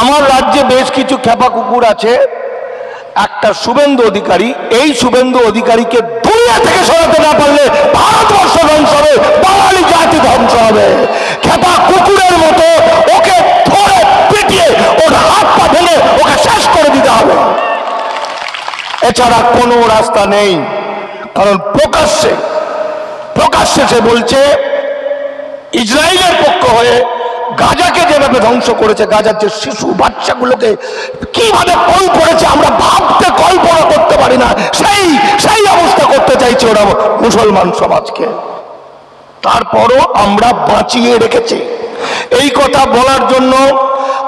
আমার রাজ্যে বেশ কিছু খেপা কুকুর আছে। একটা শুভেন্দু অধিকারী, এই শুভেন্দু অধিকারীকে দুনিয়া থেকে সরাতে না পারলে ভারতবর্ষ ধ্বংস হবে, বাঙালি জাতি ধ্বংস হবে। খেপা কুকুরের মতো ওকে ধরে পিটিয়ে ওর হাত পা ভেঙে ওকে শেষ করে দিতে হবে। এছাড়া কোনো রাস্তা নেই, কারণ প্রকাশ্যে প্রকাশ্যে সে বলছে, ইসরায়েলের পক্ষ হয়ে গাজাকে যেভাবে ধ্বংস করেছে, গাজার যে শিশু বাচ্চাগুলোকে কীভাবে কল করেছে, আমরা ভাবতে কল্পনা করতে পারি না। সেই সেই অবস্থা করতে চাইছে ওরা মুসলমান সমাজকে। তারপরও আমরা বাঁচিয়ে রেখেছি। এই কথা বলার জন্য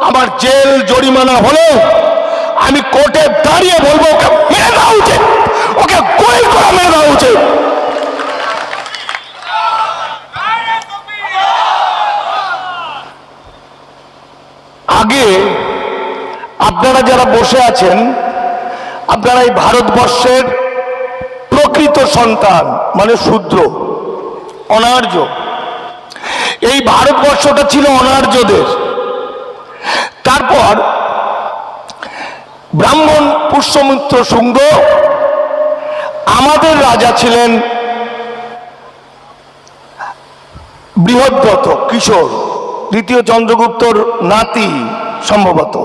আমার জেল জরিমানা হলেও আমি কোর্টে দাঁড়িয়ে বলব, ওকে মেরে দেওয়া উচিত ওকে গোল করে মেরে দেওয়া উচিত আগে আপনারা যারা বসে আছেন, আপনারা এই ভারতবর্ষের প্রকৃত সন্তান মানে শূদ্র, অনার্য। এই ভারতবর্ষটা ছিল অনার্যদের। তারপর ব্রাহ্মণ পুষ্যমিত্র শুঙ্গ আমাদের রাজা ছিলেন বৃহদ্রথ কিশোর, দ্বিতীয় চন্দ্রগুপ্তর নাতি সম্ভবত।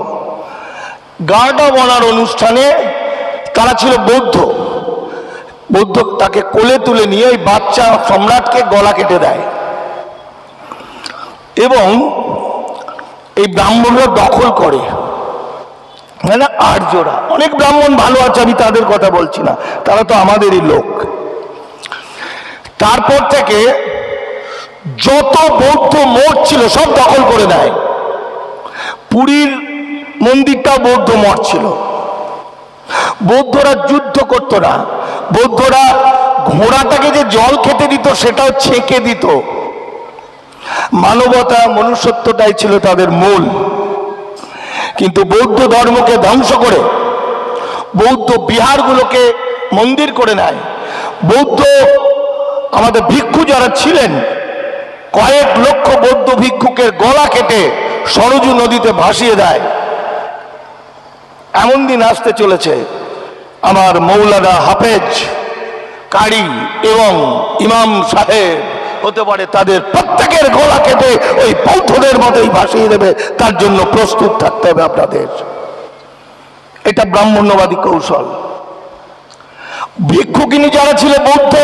গার্ডা বনার অনুষ্ঠানে তারা ছিল বৌদ্ধ। বৌদ্ধ তাকে কোলে তুলে নিয়ে ওই বাচ্চা সম্রাটকে গলা কেটে দেয়। এবং এই ব্রাহ্মণরা দখল করে। মানে আর্যরা অনেক ব্রাহ্মণ ভালো আছে, আমি তাদের কথা বলছি না। তারা তো আমাদেরই লোক। তারপর থেকে যত বৌদ্ধ মঠ ছিল সব দখল করে দেয় পুরীর মন্দিরটা বৌদ্ধ মঠ ছিল। বৌদ্ধরা যুদ্ধ করতো না। বৌদ্ধরা ঘোড়াটাকে যে জল খেতে দিত, সেটাও ছেঁকে দিত। মানবতা, মনুষ্যত্বটাই ছিল তাদের মূল। কিন্তু বৌদ্ধ ধর্মকে ধ্বংস করে, বৌদ্ধ বিহারগুলোকে মন্দির করে নেয়। বৌদ্ধ আমাদের ভিক্ষু যারা ছিলেন, কয়েক লক্ষ বৌদ্ধ ভিক্ষুকের গলা কেটে সরজু নদীতে ভাসিয়ে দেয়। এমন দিন আসতে চলেছে। আমার মৌলানা হাফেজ কারি এবং ইমাম সাহেব হতে পারে তাদের প্রত্যেকের গলা কেটে ওই বৌদ্ধদের মতোই ভাসিয়ে দেবে, তার জন্য প্রস্তুত থাকতে হবে আপনাদের। এটা ব্রাহ্মণ্যবাদী কৌশল। ভিক্ষুকিনী যারা ছিল বৌদ্ধ,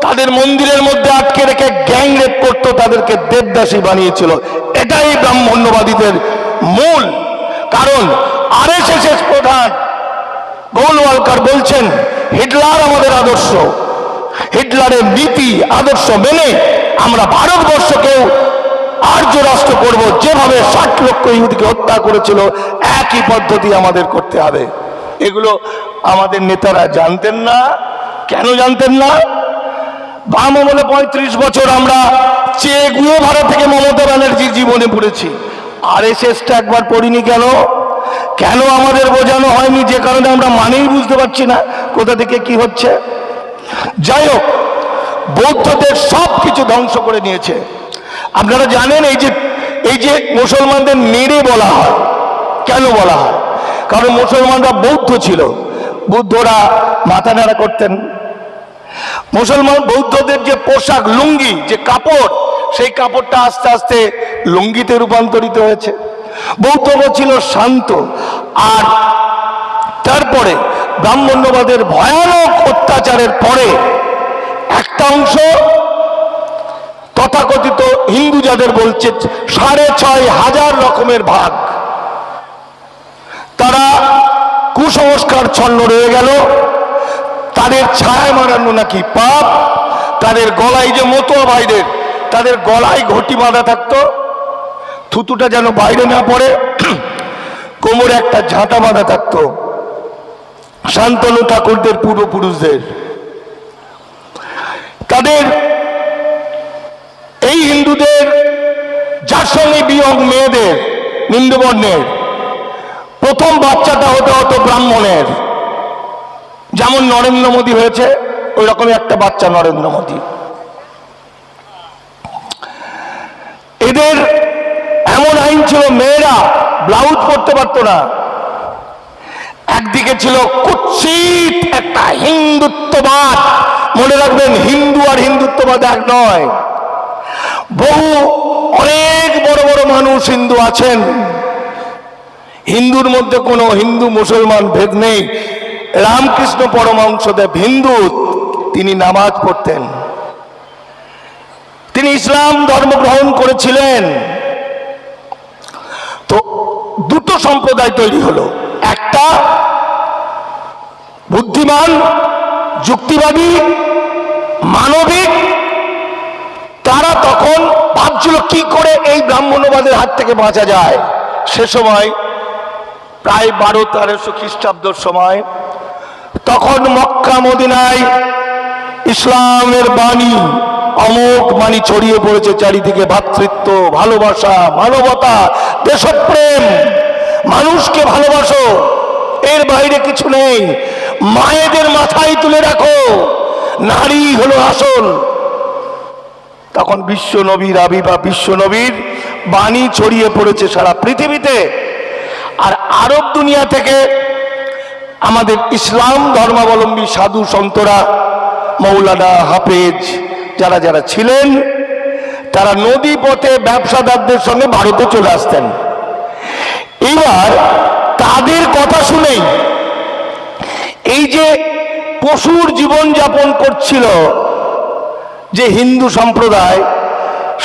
তাদের মন্দিরের মধ্যে আটকে রেখে গ্যাং রেপ করতো, তাদেরকে দেবদাসী বানিয়েছিল। এটাই ব্রাহ্মণ্যবাদীদের মূল কারণ। আর এস প্রধান গোলওয়ালকার বলছেন, হিটলার আমাদের আদর্শ। হিটলারের নীতি, আদর্শ মেনে আমরা ভারতবর্ষকেও আর্য রাষ্ট্র করব। যেভাবে ষাট লক্ষ ইহুদিকে হত্যা করেছিল, একই পদ্ধতি আমাদের করতে হবে। এগুলো আমাদের নেতারা জানতেন না। কেন জানতেন না? বাম আমলে পঁয়ত্রিশ বছর আমরা চেয়ে গুয়ে ভাড়া থেকে মমতা ব্যানার্জির জীবনে পড়েছি। আর এস একবার পড়িনি কেন? কেন আমাদের বোঝানো হয়নি? যে কারণে আমরা মানেই বুঝতে পারছি না। কোথা থেকে কি হচ্ছে? যাই হোক, বৌদ্ধদের সব কিছু ধ্বংস করে নিয়েছে। আপনারা জানেন এই যে এই যে মুসলমানদের মেরে বলা হয়, কেন বলা হয়? কারণ মুসলমানরা বৌদ্ধ ছিল। বুদ্ধরা মাথা নাড়া করতেন। মুসলমান বৌদ্ধদের যে পোশাক, লুঙ্গি, যে কাপড়, সেই কাপড়টা আস্তে আস্তে লুঙ্গিতে রূপান্তরিত হয়েছে। বৌদ্ধরা ছিল শান্ত। আর তারপরে ব্রাহ্মণ্যবাদের ভয়ানক অত্যাচারের পরে একটা অংশ তথাকথিত হিন্দু যাদের বলছে সাড়ে ছয় হাজার রকমের ভাগ। তারা কুসংস্কার ছন্ন রয়ে গেল। তাদের ছায় মারানো নাকি পাপ? তাদের গলায় যে মতো ভাইদের, তাদের গলায় ঘটি বাঁধা থাকতো? থুতুটা যেন বাইরে না পড়ে, কোমরে একটা ঝাঁটা বাঁধা থাকতো। শান্তনু ঠাকুরদের পূর্বপুরুষদের। তাদের এই হিন্দুদের, যার সঙ্গে বিয়োগ মেয়েদের, নিন্দবর্ণের, প্রথম বাচ্চাটা হতে হতো ব্রাহ্মণের। যেমন নরেন্দ্র মোদী হয়েছে, ওই রকমই একটা বাচ্চা নরেন্দ্র মোদী। ব্লাউজ পরতে পারতো না। একদিকে ছিল কুৎসিত একটা হিন্দুত্ববাদ। মনে রাখবেন, হিন্দু আর হিন্দুত্ববাদ এক নয়। বহু, অনেক বড় বড় মানুষ হিন্দু আছেন। হিন্দুর মধ্যে কোনো হিন্দু মুসলমান ভেদ নেই। রামকৃষ্ণ পরমহংসদেব হিন্দু, তিনি নামাজ পড়তেন। তিনি ইসলাম ধর্ম গ্রহণ করেছিলেন। তো দুটো সম্প্রদায় তৈরি হলো। একটা বুদ্ধিমান, যুক্তিবাদী, মানবিক, তারা তখন ভাবছিল কি করে এই ব্রাহ্মণ্যবাদের হাত থেকে বাঁচা যায়। সে সময়, প্রায় বারো তেরোশো খ্রিস্টাব্দর সময়, তখন মক্কা মদিনায় ইসলামের বাণী অমোক বাণী ছড়িয়ে পড়েছে চারিদিকে ভ্রাতৃত্ব ভালোবাসা, মানবতা, দেশপ্রেম। মানুষকে ভালোবাসো, এর বাইরে কিছু নেই। মায়েদের মাথায় তুলে রাখো, নারী হলো আসল। তখন বিশ্ব নবীর আবির্ভাব বিশ্ব নবীর বাণী ছড়িয়ে পড়েছে সারা পৃথিবীতে। আর আরব দুনিয়া থেকে আমাদের ইসলাম ধর্মাবলম্বী সাধু সন্তরা মৌলানা হাফেজ, যারা যারা ছিলেন, তারা নদী পথে ব্যবসাদারদের সঙ্গে ভারতে চলে আসতেন। এবার তাদের কথা শুনেই এই যে পশুর জীবন যাপন করছিল, যে হিন্দু সম্প্রদায়,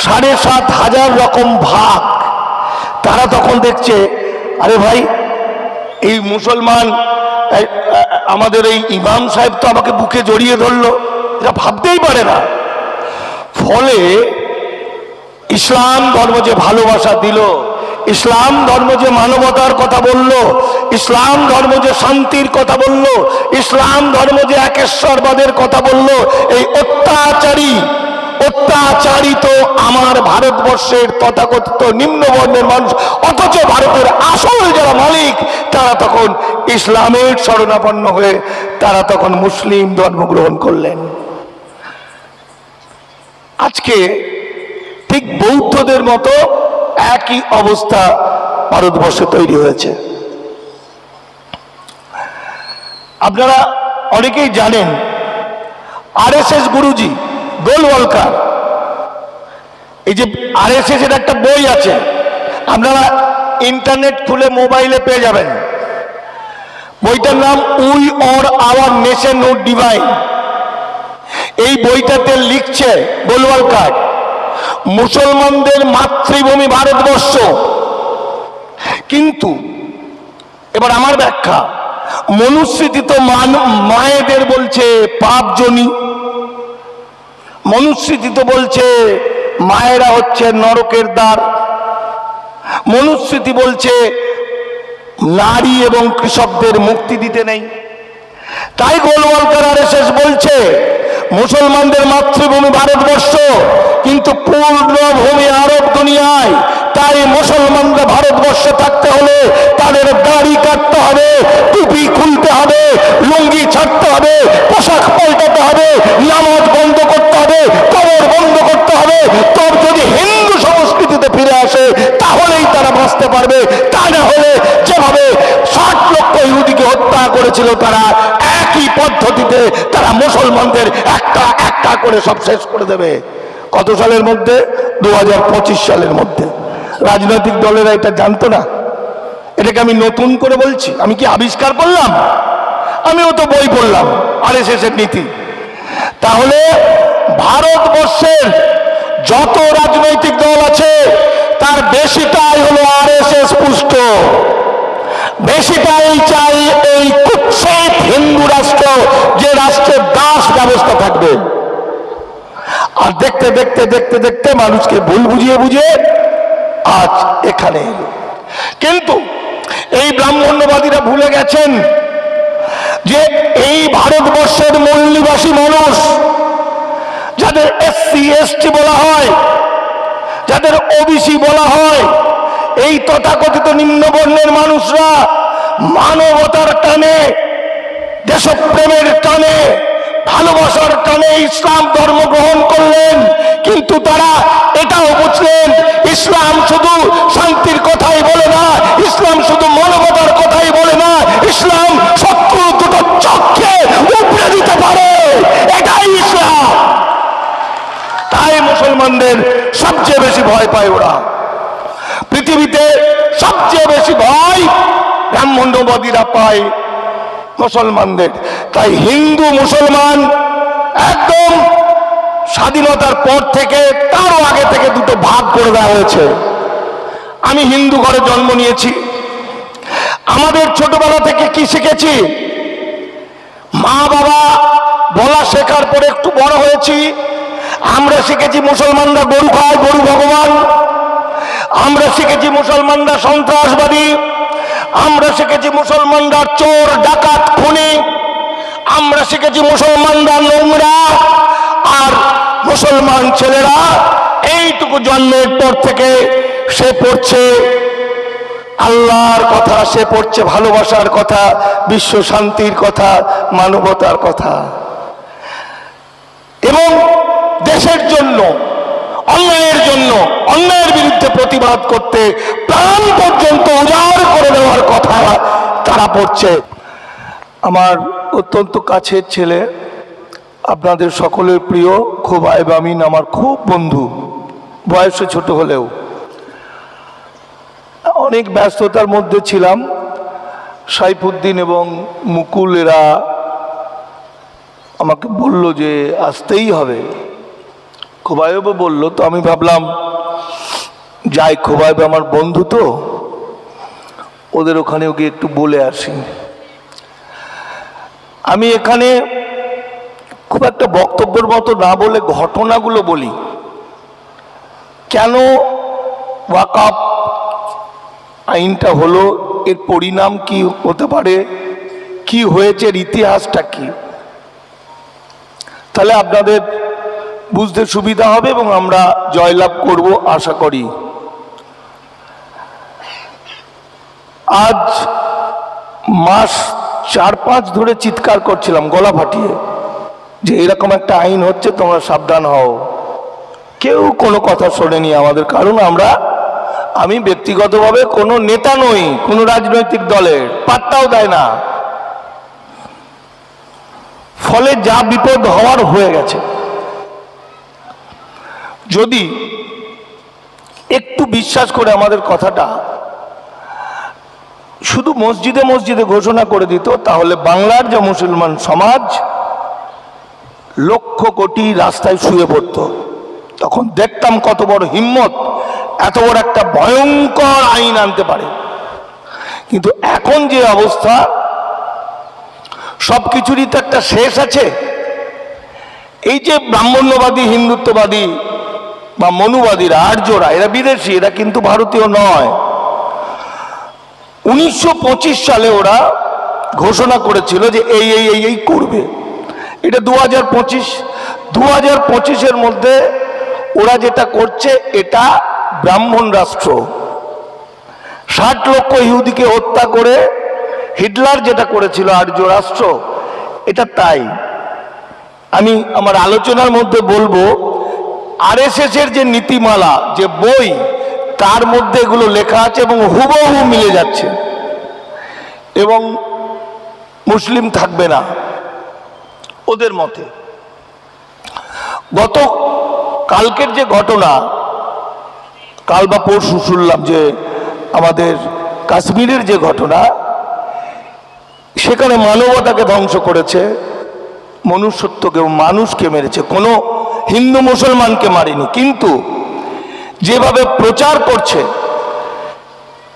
সাড়ে সাত হাজার রকম ভাগ, তারা তখন দেখছে, আরে ভাই, এই মুসলমান আমাদের এই ইমাম সাহেব তো আমাকে বুকে জড়িয়ে ধরলো। এটা ভাবতেই পারে না। ফলে ইসলাম ধর্ম যে ভালোবাসা দিল, ইসলাম ধর্ম যে মানবতার কথা বলল, ইসলাম ধর্ম যে শান্তির কথা বলল, ইসলাম ধর্ম যে একেশ্বরবাদের কথা বলল, এই অত্যাচারী অত্যাচারিত আমার ভারতবর্ষের তথাকথিত নিম্নবর্ণের মানুষ, অথচ ভারতের আসল যারা মালিক, তারা তখন ইসলামের শরণাপন্ন হয়ে তারা তখন মুসলিম ধর্ম গ্রহণ করলেন। আজকে ঠিক বৌদ্ধদের মতো একই অবস্থা ভারতবর্ষে তৈরি হয়েছে। আপনারা অনেকেই জানেন R S S Guruji Golwalkar এই যে আর এস এস এর একটা বই আছে, আপনারা ইন্টারনেট খুলে মোবাইলে পেয়ে যাবেন। বইটার নাম উই অর আওয়ার নেশন ও ডিভাইন। এই বইটাতে লিখছে গোলওয়ালকার মুসলমানদের মাতৃভূমি ভারতবর্ষ। কিন্তু এবার আমার ব্যাখ্যা, মনুস্মৃতি তো মায়েদের বলছে পাপজনী মনুস্মৃতি তো বলছে, মায়েরা হচ্ছে নরকের দ্বার। মনুস্মৃতি বলছে, নারী এবং কৃষকদের মুক্তি দিতে নেই। তাই গোলওয়ালকার আর বলছে, মুসলমানদের মাতৃভূমি ভারতবর্ষ, কিন্তু পূর্ণভূমি আরব দুনিয়ায়, তাই মুসলমানরা ভারতবর্ষে থাকতে হলে তাদের দাড়ি কাটতে হবে, টুপি খুলতে হবে, লুঙ্গি ছাড়তে হবে, পোশাক পাল্টাতে হবে, নামাজ তোর যদি হিন্দু সংস্কৃতিতে ফিরে আসে, তাহলেই তারা বাঁচতে পারবে। তা না হলে যেভাবে ষাট লক্ষ ইহুদিকে হত্যা করেছিল তারা, একই পদ্ধতিতে তারা মুসলমানদের একটা একটা করে সব শেষ করে দেবে। কত সালের মধ্যে? দু হাজার পঁচিশ সালের মধ্যে। রাজনৈতিক দলেরা এটা জানতো না। এটাকে আমি নতুন করে বলছি। আমি কি আবিষ্কার করলাম? আমিও তো বই পড়লাম আর এস নীতি। তাহলে ভারতবর্ষের যত রাজনৈতিক দল আছে, তার বেশিটাই হলো আর এস এস পুষ্ট। বেশিটাই চাই এই কুৎসিত হিন্দু রাষ্ট্র, যে রাষ্ট্রের দাস ব্যবস্থা থাকবে। আর দেখতে দেখতে দেখতে দেখতে মানুষকে ভুল বুঝিয়ে বুঝিয়ে আজ এখানে এলো। কিন্তু এই ব্রাহ্মণ্যবাদীরা ভুলে গেছেন যে এই ভারতবর্ষের মূল নিবাসী মানুষ যাদের এসসি এসটি বলা হয়, যাদের ওবিসি বলা হয়, এই তথাকথিত নিম্নবর্ণের মানুষরা মানবতার টানে, দেশপ্রেমের টানে, ভালোবাসার টানে ইসলাম ধর্ম গ্রহণ করলেন। কিন্তু তারা এটাও বুঝলেন, ইসলাম শুধু শান্তির কথাই বলে না ইসলাম মুসলমানদের সবচেয়ে বেশি ভয় পায় ওরা পৃথিবীতে সবচেয়ে বেশি ভয় ব্রাহ্মণ্যবাদীরা পায় মুসলমানদের। তাই হিন্দু, মুসলমান একদম স্বাধীনতার পর থেকে তারও আগে থেকে দুটো ভাগ করে দেওয়া হয়েছে। আমি হিন্দু ঘরে জন্ম নিয়েছি। আমাদের ছোটবেলা থেকে কি শিখেছি? মা বাবা বলা শেখার পরে একটু বড় হয়েছি আমরা শিখেছি মুসলমানরা গরু খায়, গরু ভগবান। আমরা শিখেছি মুসলমানরা সন্ত্রাসবাদী। আমরা শিখেছি মুসলমানরা চোর, ডাকাত, খুনি। আমরা শিখেছি মুসলমানরা নোংরা। আর মুসলমান ছেলেরা এইটুকু জন্মের পর থেকে সে পড়ছে আল্লাহর কথা, সে পড়ছে ভালোবাসার কথা, বিশ্ব শান্তির কথা, মানবতার কথা। এবং দেশের জন্য, অন্যায়ের জন্য, অন্যায়ের বিরুদ্ধে প্রতিবাদ করতে প্রাণ পর্যন্ত উজাড় করে দেওয়ার কথা তারা পড়ছে আমার অত্যন্ত কাছের ছেলে, আপনাদের সকলের প্রিয় খুব আইবামিন আমার খুব বন্ধু, বয়সে ছোট হলেও। অনেক ব্যস্ততার মধ্যে ছিলাম, সাইফুদ্দিন এবং মুকুল এরা আমাকে বলল যে আসতেই হবে। খোবাইবও বলল, তো আমি ভাবলাম, যাই খোবাইব আমার বন্ধু তো, ওদের ওখানেও গিয়ে একটু বলে আসি। আমি এখানে খুব একটা বক্তব্যের মতো না বলে ঘটনাগুলো বলি। কেন ওয়াকাপ আইনটা হলো, এর পরিণাম কি হতে পারে, কি হয়েছে ইতিহাসটা কি? তাহলে আপনাদের বুঝতে সুবিধা হবে এবং আমরা জয়লাভ করব আশা করি। আজ মাস চার পাঁচ ধরে চিৎকার করছিলাম, গলা ফাটিয়ে, যে এরকম একটা আইন হচ্ছে, তোমরা সাবধান হও। কেউ কোনো কথা শোনেনি আমাদের, কারণ আমরা, আমি ব্যক্তিগতভাবে কোনো নেতা নই, কোনো রাজনৈতিক দলের, পাত্তাও দেয় না। ফলে যা বিপদ হওয়ার হয়ে গেছে। যদি একটু বিশ্বাস করে আমাদের কথাটা শুধু মসজিদে মসজিদে ঘোষণা করে দিত, তাহলে বাংলার যে মুসলমান সমাজ লক্ষ কোটি রাস্তায় শুয়ে পড়ত। তখন দেখতাম কত বড় হিম্মত, এত বড় একটা ভয়ঙ্কর আইন আনতে পারে। কিন্তু এখন যে অবস্থা সব কিছুরই তো একটা শেষ আছে। এই যে ব্রাহ্মণ্যবাদী, হিন্দুত্ববাদী বা মনুবাদীরা, আর্যরা, এরা বিদেশি, এরা কিন্তু ভারতীয় নয়। উনিশশো সালে ওরা ঘোষণা করেছিল যে এই এই এই এই করবে। এটা দু হাজার পঁচিশ দু হাজার পঁচিশের মধ্যে ওরা যেটা করছে, এটা ব্রাহ্মণ রাষ্ট্র। ষাট লক্ষ ইহুদিকে হত্যা করে হিটলার যেটা করেছিল আর্য রাষ্ট্র, এটা তাই। আমি আমার আলোচনার মধ্যে বলব এর যে নীতিমালা, যে বই, তার মধ্যে এগুলো লেখা আছে এবং হুবহু মিলে যাচ্ছে। এবং মুসলিম থাকবে না ওদের মতে। গত কালকের যে ঘটনা, কাল বা পরশু শুনলাম যে আমাদের কাশ্মীরের যে ঘটনা, সেখানে মানবতাকে ধ্বংস করেছে, মনুষ্যত্বকে মানুষকে মেরেছে। কোনো হিন্দু মুসলমানকে মারেনি। কিন্তু যেভাবে প্রচার করছে,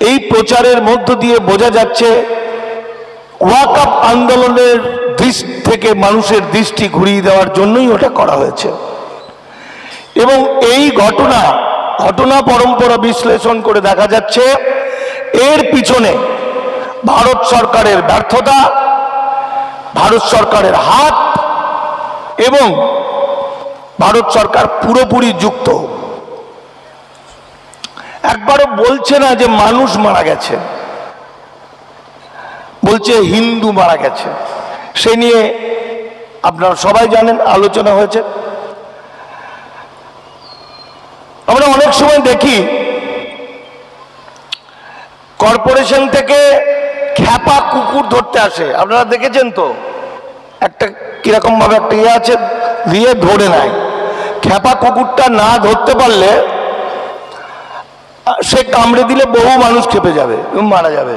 এই প্রচারের মধ্য দিয়ে বোঝা যাচ্ছে ওয়াকাপ আন্দোলনের দৃষ্টি থেকে মানুষের দৃষ্টি ঘুরিয়ে দেওয়ার জন্যই ওটা করা হয়েছে। এবং এই ঘটনা ঘটনা পরম্পরা বিশ্লেষণ করে দেখা যাচ্ছে, এর পিছনে ভারত সরকারের ব্যর্থতা, ভারত সরকারের হাত এবং ভারত সরকার পুরোপুরি যুক্ত। একবারও বলছে না যে মানুষ মারা গেছে। বলছে হিন্দু মারা গেছে। সে নিয়ে আপনারা সবাই জানেন, আলোচনা হয়েছে। আমরা অনেক সময় দেখি, কর্পোরেশন থেকে খ্যাপা কুকুর ধরতে আসে। আপনারা দেখেছেন তো? একটা কীরকম ভাবে একটা ইয়ে আছে দিয়ে ধরে নেয়। খ্যাপা কুকুরটা না ধরতে পারলে, সে কামড়ে দিলে বহু মানুষ খেপে যাবে মারা যাবে।